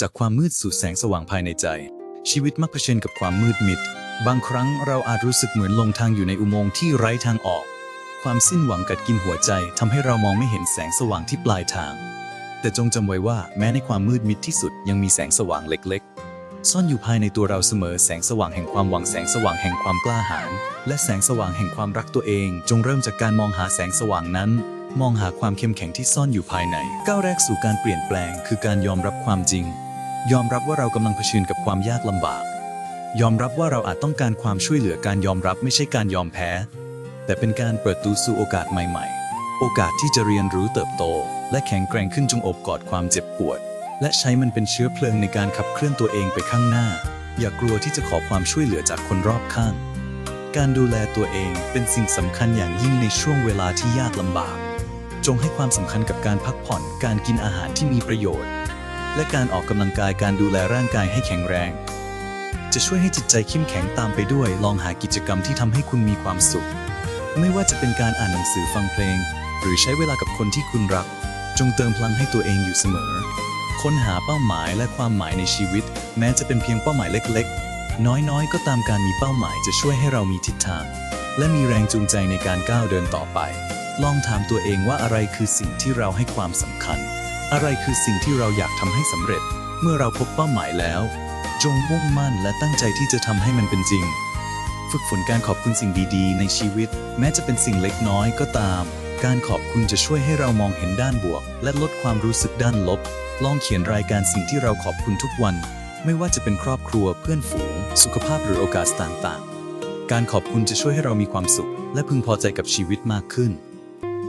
จากความมืดสู่แสงสว่างภายในใจ ชีวิตมักเผชิญกับความมืดมิด บางครั้งเราอาจรู้สึกเหมือนลงทางอยู่ในอุโมงค์ที่ไร้ทางออก ความสิ้นหวังกัดกินหัวใจทำให้เรามองไม่เห็นแสงสว่างที่ปลายทาง แต่จงจำไว้ว่าแม้ในความมืดมิดที่สุดยังมีแสงสว่างเล็ก ๆ ซ่อนอยู่ภายในตัวเราเสมอแสงสว่างแห่งความหวังแสงสว่างแห่งความกล้าหาญและแสงสว่างแห่งความรักตัวเอง จงเริ่มจากการมองหาแสงสว่างนั้นมองหาความเข้มแข็งที่ซ่อนอยู่ภายใน ก้าวแรกสู่การเปลี่ยนแปลงคือการยอมรับความจริง ยอมรับว่าเรากำลังเผชิญกับความยากลำบาก ยอมรับว่าเราอาจต้องการความช่วยเหลือการยอมรับไม่ใช่การยอมแพ้ แต่เป็นการเปิดตูสู่โอกาสใหม่ ๆ โอกาสที่จะเรียนรู้เติบโต และแข็งแกร่งขึ้นจงอบกอดความเจ็บปวด และใช้มันเป็นเชื้อเพลิงในการขับเคลื่อนตัวเองไปข้างหน้า อย่ากลัวที่จะขอความช่วยเหลือจากคนรอบข้าง การดูแลตัวเองเป็นสิ่งสำคัญอย่างยิ่งในช่วงเวลาที่ยากลำบาก จงให้ความสำคัญกับการพักผ่อน การกินอาหารที่มีประโยชน์ และการออกกำลังกายการดูแลร่างกายให้แข็งแรง จะช่วยให้จิตใจเข้มแข็งตามไปด้วยลองหากิจกรรมที่ทำให้คุณมีความสุข ไม่ว่าจะเป็นการอ่านหนังสือฟังเพลง หรือใช้เวลากับคนที่คุณรัก จงเติมพลังให้ตัวเองอยู่เสมอ ค้นหาเป้าหมายและความหมายในชีวิต แม้จะเป็นเพียงเป้าหมายเล็ก ๆ น้อยๆ ก็ตามการมีเป้าหมายจะช่วยให้เรามีทิศทาง และมีแรงจูงใจในการก้าวเดินต่อไป ลองถามตัวเองว่าอะไรคือสิ่งที่เราให้ความสำคัญ อะไรคือสิ่งที่เราอยากทำให้สำเร็จ เมื่อเราพบเป้าหมายแล้ว จงมุ่งมั่นและตั้งใจที่จะทำให้มันเป็นจริง ฝึกฝนการขอบคุณสิ่งดีๆ ในชีวิต แม้จะเป็นสิ่งเล็กน้อยก็ตาม การขอบคุณจะช่วยให้เรามองเห็นด้านบวก และลดความรู้สึกด้านลบ ลองเขียนรายการสิ่งที่เราขอบคุณทุกวัน ไม่ว่าจะเป็นครอบครัวเพื่อนฝูง สุขภาพหรือโอกาสต่างๆ การขอบคุณจะช่วยให้เรามีความสุข และพึงพอใจกับชีวิตมากขึ้น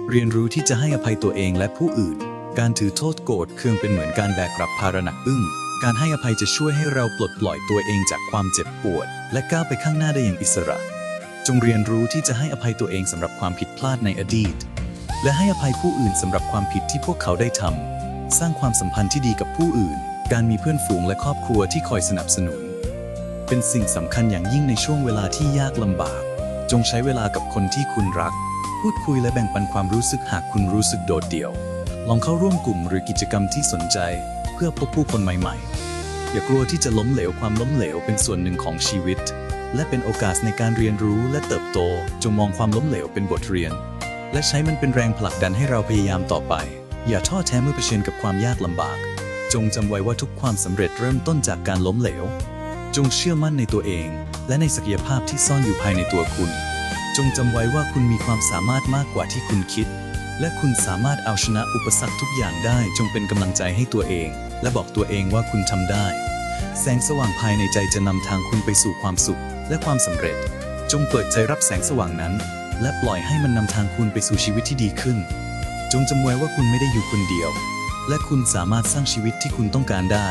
เรียนรู้ที่จะให้อภัยตัวเองและผู้อื่น การถือโทษโกรธเคืองเป็นเหมือนการแบกรับภาระหนักอึ้ง การให้อภัยจะช่วยให้เราปลดปล่อยตัวเองจากความเจ็บปวด และก้าวไปข้างหน้าได้อย่างอิสระ จงเรียนรู้ที่จะให้อภัยตัวเองสำหรับความผิดพลาดในอดีต และให้อภัยผู้อื่นสำหรับความผิดที่พวกเขาได้ทำสร้างความสัมพันธ์ที่ดีกับผู้อื่น การมีเพื่อนฝูงและครอบครัวที่คอยสนับสนุน เป็นสิ่งสำคัญอย่างยิ่งในช่วงเวลาที่ยากลำบาก จงใช้เวลากับคนที่คุณรัก พูดคุยและแบ่งปันความรู้สึกหากคุณรู้สึกโดดเดี่ยว ลองเข้าร่วมกลุ่มหรือกิจกรรมที่สนใจ เพื่อพบผู้คนใหม่ ๆ อย่ากลัวที่จะล้มเหลวความล้มเหลวเป็นส่วนหนึ่งของชีวิต และเป็นโอกาสในการเรียนรู้และเติบโต จงมองความล้มเหลวเป็นบทเรียน และใช้มันเป็นแรงผลักดันให้เราพยายามต่อไป อย่าท้อแท้เมื่อเผชิญกับความยากลำบาก จงจำไว้ว่าทุกความสำเร็จเริ่มต้นจากการล้มเหลว จงเชื่อมั่นในตัวเอง และในศักยภาพที่ซ่อนอยู่ภายในตัวคุณ จงจำไว้ว่าคุณมีความสามารถมากกว่าที่คุณคิด และคุณสามารถเอาชนะอุปสรรคทุกอย่างได้จงเป็นกำลังใจให้ตัวเอง และบอกตัวเองว่าคุณทำได้ แสงสว่างภายในใจจะนำทางคุณไปสู่ความสุข และความสำเร็จ จงเปิดใจรับแสงสว่างนั้น และปล่อยให้มันนำทางคุณไปสู่ชีวิตที่ดีขึ้น จงจำไว้ว่าคุณไม่ได้อยู่คนเดียว และคุณสามารถสร้างชีวิตที่คุณต้องการได้